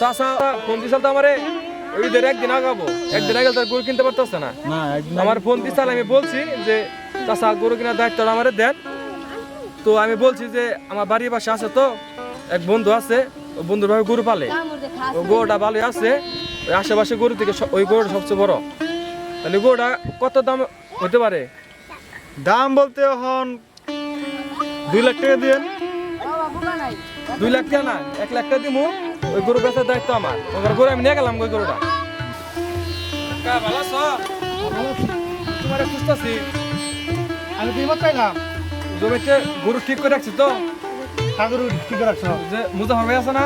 চাষা ফোন দিছিল তো আমারে। ঈদের একদিন আগাবো। একদিন আগে তার গরু কিনতে পারতেছে না। আমার ফোন দিছিল আমি বলছি যে গরু কেনার দায়িত্বটা আমারে দেন। তো আমি বলছি যে আমার বাড়ির পাশে আছে তো এক বন্ধু আছে ওই বন্ধুর ভাবে গরু পালে। ও গরুটা ভালোই আছে ওই আশেপাশে গরু থেকে ওই গরুটা সবচেয়ে বড়। তাহলে গরুটা কত দাম হতে পারে? দাম বলতে এখন দুই লাখ টাকা দিয়েন দুই লাখ টাকা না এক লাখ টাকা দিমু। ওই গরু বেচার দায়িত্ব আমার। ওখানে গরু আমি নিয়ে গেলাম ওই গরুটা। কাকা, ভালো আছো? তোমারে খুঁজতাছি আমি তো এবার চাইলাম জমিতে গরু ঠিক করে রাখছি তো? ঠাকুর ঠিক রাখছো। যে মুজাফর ভাই আছে না?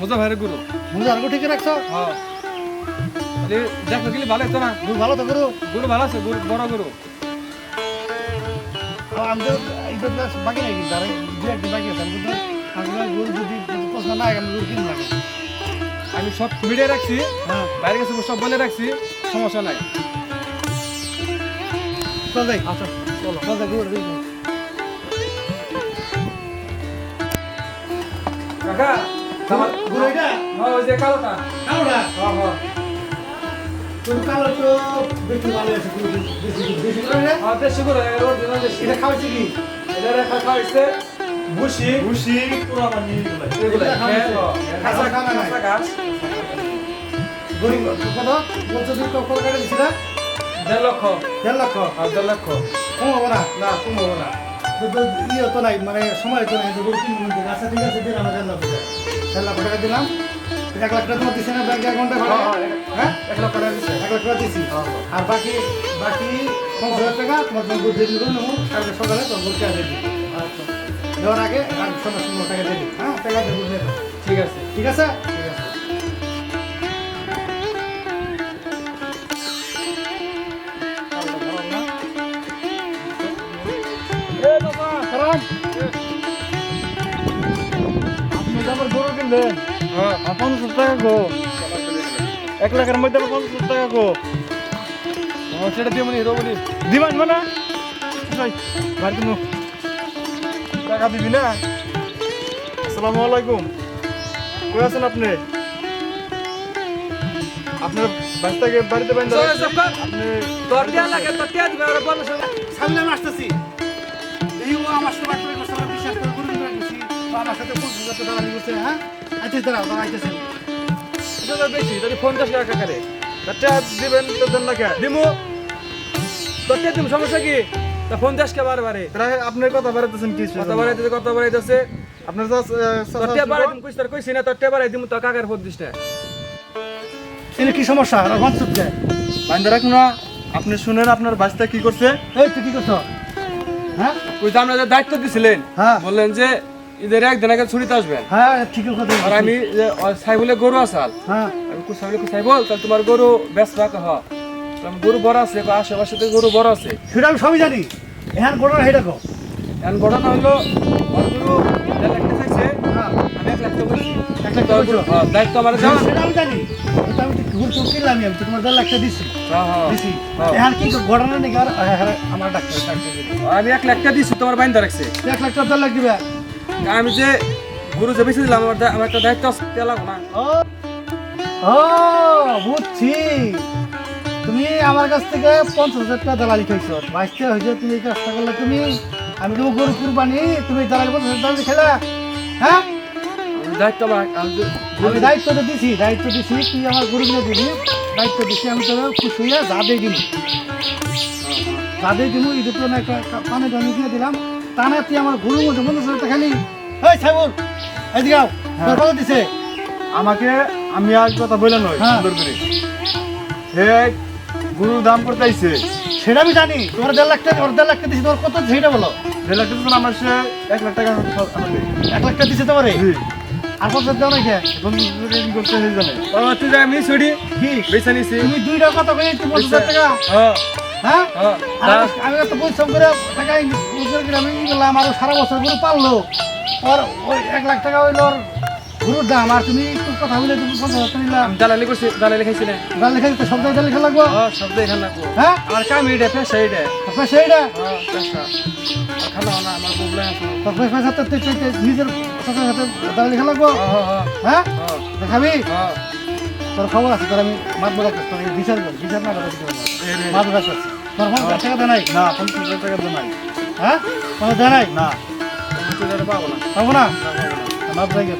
মুজাফর ভাইয়ের গরু। মুজার ঠিক রাখছো? হ্যাঁ। তাহলে দেখো গেলে ভালো হতো না? তুমি ভালো তো করো গরু ভালো আছে গরু বড় গরু। আমি তো বাকি নাই কিন্তু আর দু একদিন বাকি আছে। আমি গরু যদি পছন্দ না আমি গরু কিনে লাগে আমি সব মিডিয়া রাখছি হ্যাঁ। বাইরে গেছে সব বলে রাখছি সমস্যা নাই। চল যাই আচ্ছা চলো চল যাই কাকা হ্যাঁ ওই যে কালোটা। কালোটা? হ্যাঁ হ্যাঁ। কালো তো বেশি ভালো আছে বেশি বেশি করে রে হ্যাঁ দেশি গরু এটা খাওয়াইছে কি? এটা খাওয়াইছে। ভুসি। ভুসি। পুরো গেল এগুলা নাই। কাঁচা ঘাস গরু কত? বলছো তুমি কত টাকা দিছিলা? দেড় লক্ষ। দেড় লক্ষ? আর দেড় লক্ষ। কম হবে না না। কম হবে না ইয়ে তো নাই মানে সময় তো নাই গরু কিনবো আচ্ছা ঠিক আছে দিলাম দেড় লক্ষ দেড় লক্ষ টাকা দিলাম। এক লাখ টাকা তোমার দিছে না ব্যাংক অ্যাকাউন্টে ভাড়া? হ্যাঁ এক লক্ষ টাকা দিছে। এক লাখ টাকা দিছি। আর বাকি বাকি পঞ্চাশ হাজার টাকা তোমার জন্য সকালে তোমার দিয়ে দিবি। দেওয়ার আগে সন্ধ্যার সময় টাকা দিয়ে হ্যাঁ টাকা দিয়ে। ঠিক আছে ঠিক আছে ঠিক আছে? পঞ্চাশ টাকা গো এক লাখের মধ্যে পঞ্চাশ টাকা গো। সেটা দিয়ে মনে হিরো বলি। দিবেন মানে? বাড়ি টাকা দিবি না? আসসালামু আলাইকুম। কই আছেন আপনি? আপনার বাচ্চাকে বাড়িতে। আপনি তোর লাগে তোর টিয়া দিবে আর বল সামনে আমি আসতেছি। এই ও আমার সাথে করছে আমার বিশ্বাস করে কিনে ও আমার সাথে টাকা দালালি করছে হ্যাঁ? আচ্ছা দাঁড়াও দাঁড়া এটা বেশি তাহলে পঞ্চাশ টাকা কারে টাকা দিবেন তো দেন না কে? দিমু। তোর দিমু সমস্যা কি? তা পঞ্চাশ কে বারে বারে প্রায় আপনার কথা বাড়াইতেছেন কি কত বাড়াইতেছে কত বাড়াইতেছে। আপনার টিয়া বাড়াই দিম কইস তোর কইছি না তোর টিয়া বাড়াই দিমু তোর কাকার ফোন দিস না। এনে কি সমস্যা? ভান চুপছে রাখুন না। আপনি শুনেন আপনার বাচ্চা কি করছে। এই তুই কি করছ? হ্যাঁ? ওই যে দায়িত্ব দিছিলেন হ্যাঁ। বললেন যে ঈদের একদিন আগে ছুটিতে আসবেন। হ্যাঁ ঠিক কথা আর আমি যে সাইবুলে গরু আসাল। হ্যাঁ। আমি কু সাইবুলে সাইবল তাহলে তোমার গরু ব্যস্ত রাখা হ। গরু বড় আছে আশেপাশে তো গরু বড় আছে। সেটা আমি সবই জানি। এখান বড় হেটা কো এখন ঘটনা হলো চাইছে হ্যাঁ আমি এক লাখ টাকা এক লাখ টাকা হ্যাঁ, দায়িত্ব আমার যাও সেটা আমি জানি। ওটা আমি ঘুর চুর কিনলাম আমি তো তোমার দেড় লাখ টাকা দিছি। হ্যাঁ, হ্যাঁ, দিছি। কি ঘটনা নাকি আর আমার ডাক্তার ডাক্তার আমি এক লাখ টাকা দিচ্ছি তোমার বাইন্দা রাখছে। এক লাখ টাকা দেড় লাখ দিবে। আমি যে গরু যে বেশি দিলাম আমার আমার একটা দায়িত্ব লাগবো না। ও বুঝছি। তুমি আমার কাছ থেকে পঞ্চাশ হাজার টাকা দালালি খাইছো বাইশটা হয়েছে তুমি এই কাজটা করলে তুমি আমি দেবো গরু কুরবানি তুমি দালালি পঞ্চাশ হাজার দালালি খেলা। হ্যাঁ? দায়িত্ব আমার আমি দায়িত্ব তো দিছি দায়িত্ব দিছি তুই আমার গরু কিনে দিবি। দায়িত্ব দিছি আমি তোর খুশি হইয়া যা দিয়ে দিবি। যা দিয়ে দিব দুটো না একটা পানি টানি কিনে দিলাম। তা না তুই আমার গরুর মধ্যে পঞ্চাশ হাজার টাকা খালি। এই সাইবুল এদিকে আও তোর দিছে। আমাকে আমি আজ কথা বলে নয় হ্যাঁ। সুন্দর করে হে গুরুর দাম করতে আইছে সেটা আমি জানি। তোমার দেড় লাখ টাকা দেড় লাখ টাকা দিছি তোমার কত সেটা বলো। দেড় লাখ টাকা আমার সে এক লাখ টাকা এক লাখ টাকা দিছে তোমারে? আর কত দেও না কে বন্ধু করতে হয়ে জানে ও, তুই আমি কি? বেছে নিছি। তুমি দুইটা কত করে তুমি পঞ্চাশ হাজার টাকা? হ্যাঁ? আর আমি- আমি তো পরিশ্রম করে টাকা আমি করলাম? আরও সারা বছর গরু পারল ওর ওই এক লাখ টাকা হইল গরুর দাম আর তুমি একটু কথা বলে তুমি পঞ্চাশ হাজার নিলাম দালালি করছি দালালি খাইছি না। ডাল লেখা দিতে সব জায়গায় লেখা লাগবো? ও শব্দ এখানে লাগবো। হ্যাঁ? আমার কাম এটা পেশা এটা আপনার সেইটা হ্যাঁ পেশা। খানা না আমার প্রবলেম আছে তোর পয়সা সাথে তুই তুই- তুই নিজের চাচার সাথে ডাল লেখা লাগবো? হ্যাঁ হ্যাঁ হ্যাঁ। হ্যাঁ? দেখাবি? হ্যাঁ। তোর খবর আছে তোর আমি মাতবো রাখতে তোর বিচার বিচার না পারব মাতবো তোর ফোন টাকা দেয় নাই না পঞ্চাশ টাকা তো নাই হ্যাঁ? কোনো দেয় নাই না। পঞ্চাশ পাবো না। পাবো না। মাতবো রেখে